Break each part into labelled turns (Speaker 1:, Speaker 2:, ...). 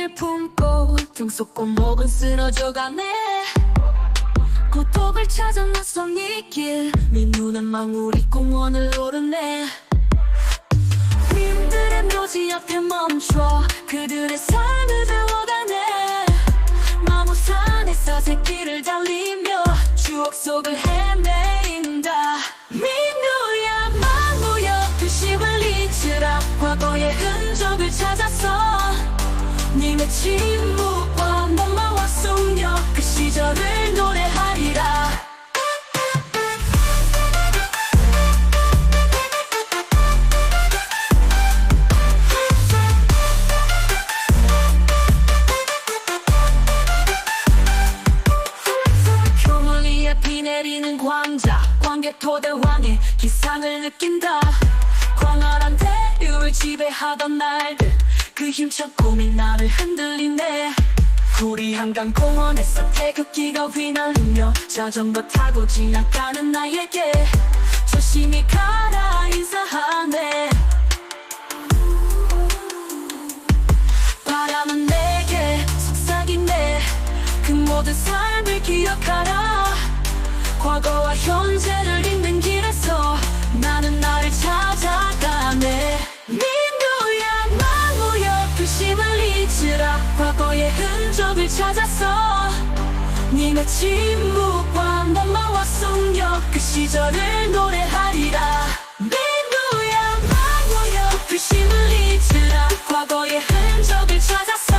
Speaker 1: 용기를 품고 등속 골목은 쓰러져가네. 고독을 찾아 나선 이길 네 눈은 망우리 공원을 오르네. 님들의 묘지 앞에 멈춰 그들의 삶을 배워가네. 마무산의 사색길을 달리며 추억 속을 헤매인다. 민우야 망우여 표심을 잊으라 과거의 흔적을 찾아서 님의 침묵과 목마와 숙녀. 그 시절을 노래하리라. 기상을 느낀다. 광활한 대륙을 지배하던 날들 그 힘찬 꿈이 나를 흔들리네. 우리 한강 공원에서 태극기가 휘날리며 자전거 타고 지나가는 나에게 조심히 가라 인사하네. 바람은 내게 속삭이네. 그 모든 삶을 기억하라. 과거와 현재 흔적을 찾아서 네가 침묵과 목마와 숙녀 그 시절을 노래하리라. 민우야 망우여 표심을 잊으라. 과거의 흔적을 찾아서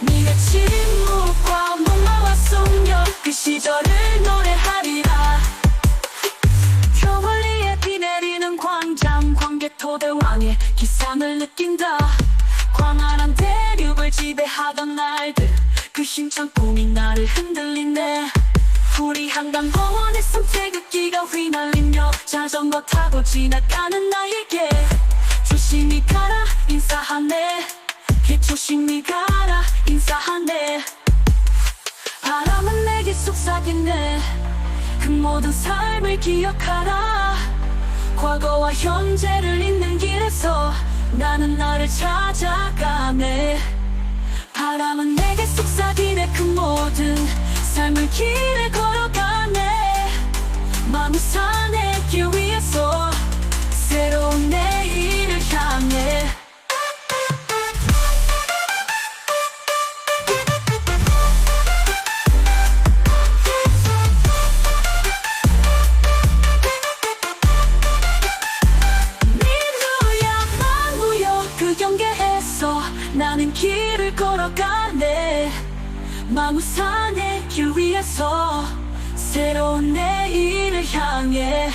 Speaker 1: 네가 침묵과 목마와 숙녀 그 시절을 노래하리라. 겨울리에 비 내리는 광장 관객토대 왕의 기상을 느낀다 그 힘찬 꿈이 나를 흔들리네 우리 한강 공원에서 태극기가 휘날리며 자전거 타고 지나가는 나에게 조심히 가라 인사하네. 조심히 가라 인사하네. 바람은 내게 속삭이네. 그 모든 삶을 기억하라. 과거와 현재를 잇는 길에서 나는 나를 찾아가네 바람은 내게 속삭이네 그 모든 삶을 길을 걸어가네. 마무산의 길 위에서 새로운 내일을 향해. 민우야 망우여 그 경계에서 나는 길을 걸어가네 마무산의 길 위에서 새로운 내일을 향해